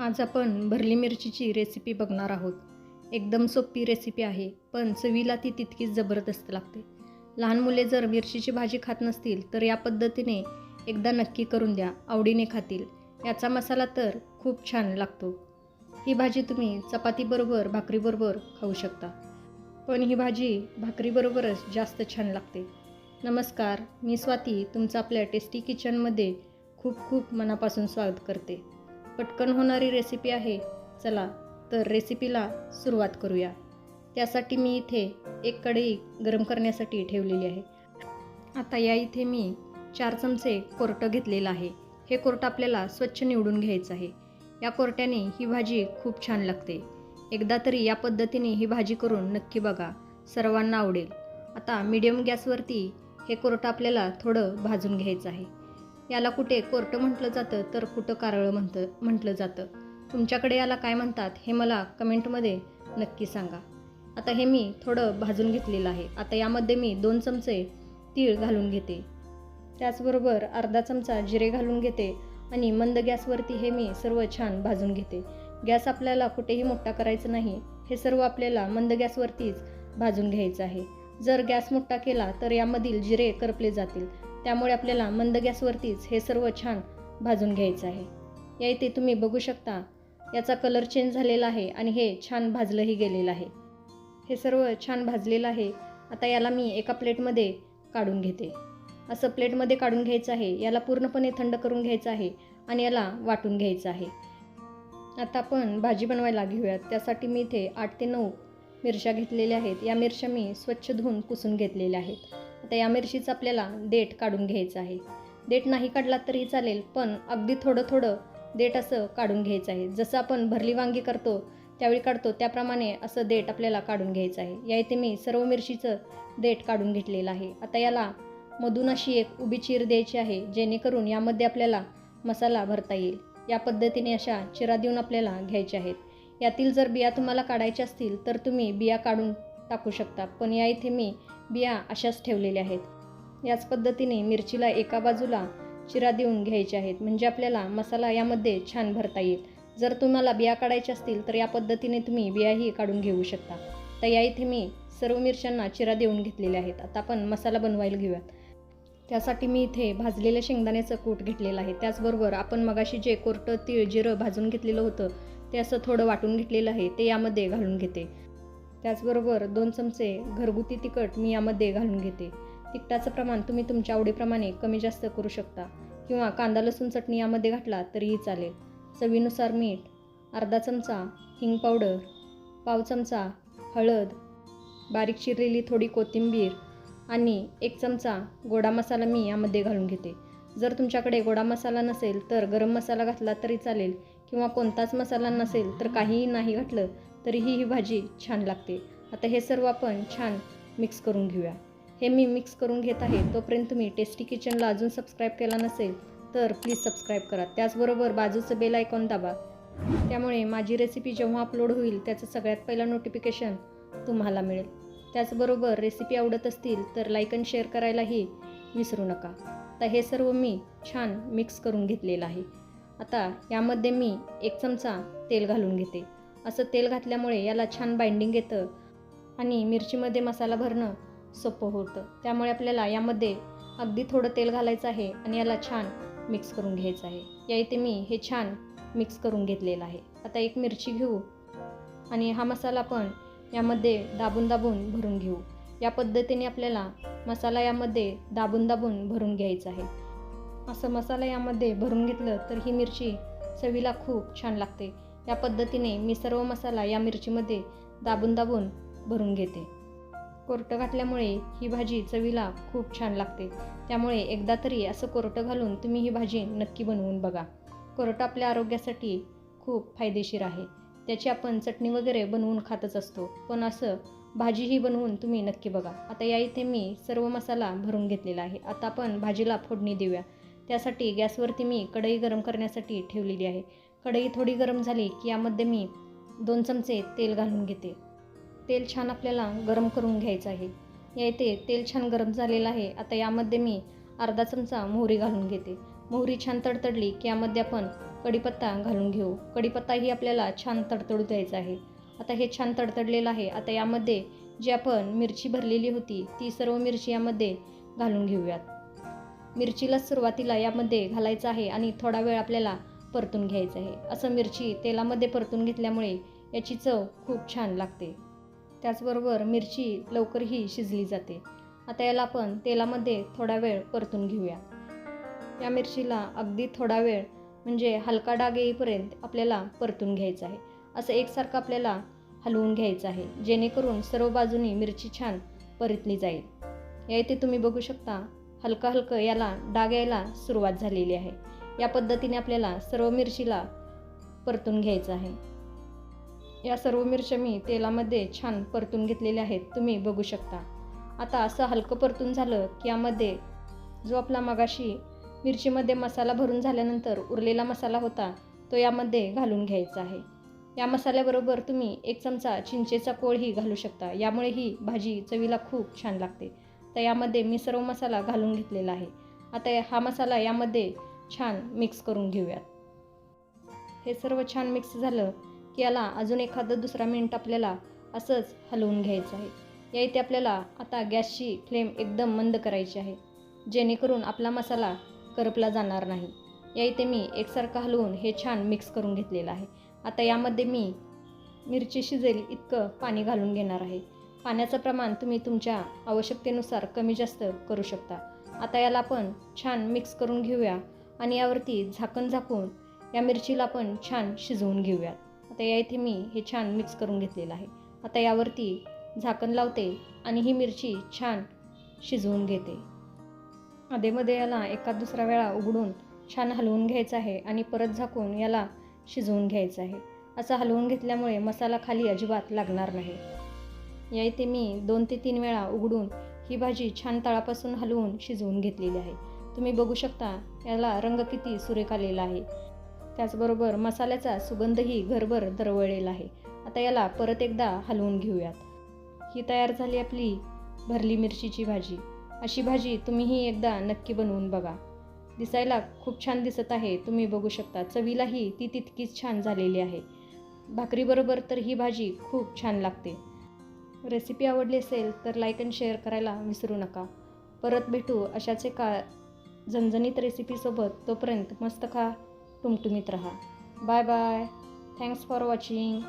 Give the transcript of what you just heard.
आज आपण भरली मिरचीची रेसिपी बघणार आहोत. एकदम सोपी रेसिपी आहे पण चवीला ती तितकीच जबरदस्त लागते. लहान मुले जर मिरचीची भाजी खात नसतील तर या पद्धतीने एकदा नक्की करून द्या आवडीने खातील. याचा मसाला तर खूप छान लागतो. ही भाजी तुम्ही चपातीबरोबर भाकरीबरोबर खाऊ शकता. पण ही भाजी भाकरीबरोबरच जास्त छान लागते. नमस्कार मी स्वाती तुमचं आपल्या टेस्टी किचनमध्ये खूप खूप मनापासून स्वागत करते. पटकन होणारी रेसिपी आहे. चला तर रेसिपीला सुरुवात करूया. त्यासाठी मी इथे एक कढई गरम करण्यासाठी ठेवलेली आहे. आता या इथे मी चार चमचे कोरटं घेतलेलं आहे. हे कोरटं आपल्याला स्वच्छ निवडून घ्यायचं आहे. या कोरट्याने ही भाजी खूप छान लागते. एकदा तरी या पद्धतीने ही भाजी करून नक्की बघा. सर्वांना आवडेल. आता मीडियम गॅसवरती हे कोरटं आपल्याला थोडं भाजून घ्यायचं आहे. याला कुठे कोर्ट म्हटलं जातं तर कुठं कारळं म्हणतं म्हटलं जातं. तुमच्याकडे याला काय म्हणतात हे मला कमेंटमध्ये नक्की सांगा. आता हे मी थोडं भाजून घेतलेलं आहे. आता यामध्ये मी दोन चमचे तीळ घालून घेते. त्याचबरोबर अर्धा चमचा जिरे घालून घेते आणि मंद गॅसवरती हे मी सर्व छान भाजून घेते. गॅस आपल्याला कुठेही मोठा करायचा नाही. हे सर्व आपल्याला मंद गॅसवरतीच भाजून घ्यायचं आहे. जर गॅस मोठा केला तर यामधील जिरे करपले जातील. त्यामुळे आपल्याला मंद गॅसवरतीच हे सर्व छान भाजून घ्यायचं आहे. या इथे तुम्ही बघू शकता याचा कलर चेंज झालेला आहे आणि हे छान भाजलंही गेलेलं आहे. हे सर्व छान भाजलेलं आहे. आता याला मी एका प्लेटमध्ये काढून घेते. असं प्लेटमध्ये काढून घ्यायचं आहे. याला पूर्णपणे थंड करून घ्यायचं आहे आणि याला वाटून घ्यायचं आहे. आता आपण भाजी बनवायला घेऊयात. त्यासाठी मी इथे आठ ते नऊ मिरच्या घेतलेल्या आहेत. या मिरच्या मी स्वच्छ धुवून कुसून घेतलेल्या आहेत. आता या मिरचीचं आपल्याला देठ काढून घ्यायचं आहे. देठ नाही काढला तरी चालेल पण अगदी थोडं थोडं देठ असं काढून घ्यायचं आहे. जसं आपण भरली वांगी करतो त्यावेळी काढतो त्याप्रमाणे असं देठ आपल्याला काढून घ्यायचं आहे. या इथे मी सर्व मिरचीचं देठ काढून घेतलेलं आहे. आता याला मधून अशी एक उभी चीर द्यायची आहे जेणेकरून यामध्ये आपल्याला मसाला भरता येईल. या पद्धतीने अशा चिरा देऊन आपल्याला घ्यायच्या आहेत. यातील जर बिया तुम्हाला काढायच्या असतील तर तुम्ही बिया काढून टाकू शकता. पण या इथे मी बिया अशाच ठेवलेल्या आहेत. याच पद्धतीने मिरचीला एका बाजूला चिरा देऊन घ्यायचे आहेत. म्हणजे आपल्याला मसाला यामध्ये छान भरता येईल. जर तुम्हाला बिया काढायच्या असतील तर या पद्धतीने तुम्ही बियाही काढून घेऊ शकता. तर या इथे मी सर्व मिरच्यांना चिरा देऊन घेतलेल्या आहेत. आता आपण मसाला बनवायला घेऊयात. त्यासाठी मी इथे भाजलेल्या शेंगदाण्याचं कूट घेतलेलं आहे. त्याचबरोबर आपण मगाशी जे कोरटं तीळ जिरं भाजून घेतलेलं होतं ते असं थोडं वाटून घेतलेलं आहे. ते यामध्ये घालून घेते. त्याचबरोबर दोन चमचे घरगुती तिखट मी यामध्ये घालून घेते. तिखटाचं प्रमाण तुम्ही तुमच्या आवडीप्रमाणे कमी जास्त करू शकता. किंवा कांदा लसूण चटणी यामध्ये घातला तरीही चालेल. चवीनुसार मीठ अर्धा चमचा हिंग पावडर पाव चमचा हळद बारीक चिरलेली थोडी कोथिंबीर आणि एक चमचा गोडा मसाला मी यामध्ये घालून घेते. जर तुमच्याकडे गोडा मसाला नसेल तर गरम मसाला घातला तरी चालेल किंवा कोणताच मसाला नसेल तर काहीही नाही घातलं तरीही ही भाजी छान लागते. आता हे सर्व आपण छान मिक्स करून घेऊया. हे मी मिक्स करून घेत आहे. तोपर्यंत तुम्ही टेस्टी किचनला अजून सबस्क्राईब केला नसेल तर प्लीज सबस्क्राईब करा. त्याचबरोबर बाजूचं बेल आयकॉन दाबा. त्यामुळे माझी रेसिपी जेव्हा अपलोड होईल त्याचं सगळ्यात पहिलं नोटिफिकेशन तुम्हाला मिळेल. त्याचबरोबर रेसिपी आवडत असतील तर लाईक आणि शेअर करायलाही विसरू नका. तर हे सर्व मी छान मिक्स करून घेतलेलं आहे. आता यामध्ये मी एक चमचा तेल घालून घेते. असं तेल घातल्यामुळे याला छान बाइंडिंग येतं आणि मिरचीमध्ये मसाला भरणं सोपं होतं. त्यामुळे आपल्याला यामध्ये अगदी थोडं तेल घालायचं आहे आणि याला छान मिक्स करून घ्यायचं आहे. या इथे मी हे छान मिक्स करून घेतलेलं आहे. आता एक मिरची घेऊ आणि हा मसाला पण यामध्ये दाबून दाबून भरून घेऊ. या पद्धतीने आपल्याला मसाला यामध्ये दाबून दाबून भरून घ्यायचा आहे. असं मसाला यामध्ये भरून घेतलं तर ही मिरची चवीला खूप छान लागते. या पद्धतीने मी सर्व मसाला या मिरचीमध्ये दाबून दाबून भरून घेते. कोरटं घातल्यामुळे ही भाजी चवीला खूप छान लागते. त्यामुळे एकदा तरी असं कोरटं घालून तुम्ही ही भाजी नक्की बनवून बघा. कोरटं आपल्या आरोग्यासाठी खूप फायदेशीर आहे. त्याची आपण चटणी वगैरे बनवून खातच असतो. पण असं भाजीही बनवून तुम्ही नक्की बघा. आता या इथे मी सर्व मसाला भरून घेतलेला आहे. आता आपण भाजीला फोडणी देऊया. त्यासाठी गॅसवरती मी कढई गरम करण्यासाठी ठेवलेली आहे. कढई थोडी गरम झाली की यामध्ये मी दोन चमचे तेल घालून घेते. तेल छान आपल्याला गरम करून घ्यायचं आहे. या इथे तेल छान गरम झालेलं आहे. आता यामध्ये मी अर्धा चमचा मोहरी घालून घेते. मोहरी छान तडतडली की यामध्ये आपण कढीपत्ता घालून घेऊ. कढीपत्ताही आपल्याला छान तडतडू द्यायचा आहे. आता हे छान तडतडलेलं आहे. आता यामध्ये जी आपण मिरची भरलेली होती ती सर्व मिरची यामध्ये घालून घेऊयात. मिरचीला सुरुवातीला यामध्ये घालायचं आहे आणि थोडा वेळ आपल्याला परतून घ्यायचं आहे. असं मिरची तेलामध्ये परतून घेतल्यामुळे याची चव खूप छान लागते. त्याचबरोबर मिरची लवकरही शिजली जाते. आता याला आपण तेलामध्ये थोडा वेळ परतून घेऊया. या मिरचीला अगदी थोडा वेळ म्हणजे हलका डाग येईपर्यंत आपल्याला परतून घ्यायचं आहे. असं एकसारखं आपल्याला हलवून घ्यायचं आहे जेणेकरून सर्व बाजूनी मिरची छान परतली जाईल. या इथे तुम्ही बघू शकता हलकं हलकं याला डाग यायला सुरुवात झालेली आहे. या पद्धतीने आपल्याला सर्व मिरचीला परतून घ्यायचं आहे. या सर्व मिरच्या मी तेलामध्ये छान परतून घेतलेल्या आहेत. तुम्ही बघू शकता. आता असं हलकं परतून झालं की यामध्ये जो आपला मगाशी मिरचीमध्ये मसाला भरून झाल्यानंतर उरलेला मसाला होता तो यामध्ये घालून घ्यायचा आहे. या मसाल्याबरोबर तुम्ही एक चमचा चिंचेचा कोळही घालू शकता. यामुळे ही भाजी चवीला खूप छान लागते. तर यामध्ये मी सर्व मसाला घालून घेतलेला आहे. आता हा मसाला यामध्ये छान मिक्स करून घेऊयात. हे सर्व छान मिक्स झालं की याला अजून एखादं दुसरा मिनिट आपल्याला असंच हलवून घ्यायचं आहे. या इथे आपल्याला आता गॅसची फ्लेम एकदम मंद करायची आहे. जेणेकरून आपला मसाला करपला जाणार नाही. या इथे मी एकसारखं हलवून हे छान मिक्स करून घेतलेलं आहे. आता यामध्ये मी मिरची शिजेल इतकं पाणी घालून घेणार आहे. पाण्याचं प्रमाण तुम्ही तुमच्या आवश्यकतेनुसार कमी जास्त करू शकता. आता याला आपण छान मिक्स करून घेऊया. आणि यावरती झाकण झाकून या मिरचीला आपण छान शिजवून घेऊयात. आता या इथे मी हे छान मिक्स करून घेतलेलं आहे. आता यावरती झाकण लावते आणि ही मिरची छान शिजवून घेते. अधेमध्ये याला एका दुसरा वेळा उघडून छान हलवून घ्यायचं आहे आणि परत झाकून याला शिजवून घ्यायचं आहे. असं हलवून घेतल्यामुळे मसाला खाली अजिबात लागणार नाही. या इथे मी दोन ते तीन वेळा उघडून ही भाजी छान तळापासून हलवून शिजवून घेतलेली आहे. तुम्ही बघू शकता याला रंग किती सुरेख आलेला आहे. त्याचबरोबर मसाल्याचा सुगंधही घरभर दरवळलेला आहे. आता याला परत एकदा हलवून घेऊयात. ही तयार झाली आपली भरली मिरचीची भाजी. अशी भाजी तुम्हीही एकदा नक्की बनवून बघा. दिसायला खूप छान दिसत आहे तुम्ही बघू शकता. चवीलाही ती तितकीच छान झालेली आहे. भाकरीबरोबर तर ही भाजी खूप छान लागते. रेसिपी आवडली असेल तर लाईक अँड शेअर करायला विसरू नका. परत भेटू अशाच एका झणझणीत रेसिपीसोबत तोपर्यंत मस्त खा टुमटुमीत राहा. Bye bye thanks for watching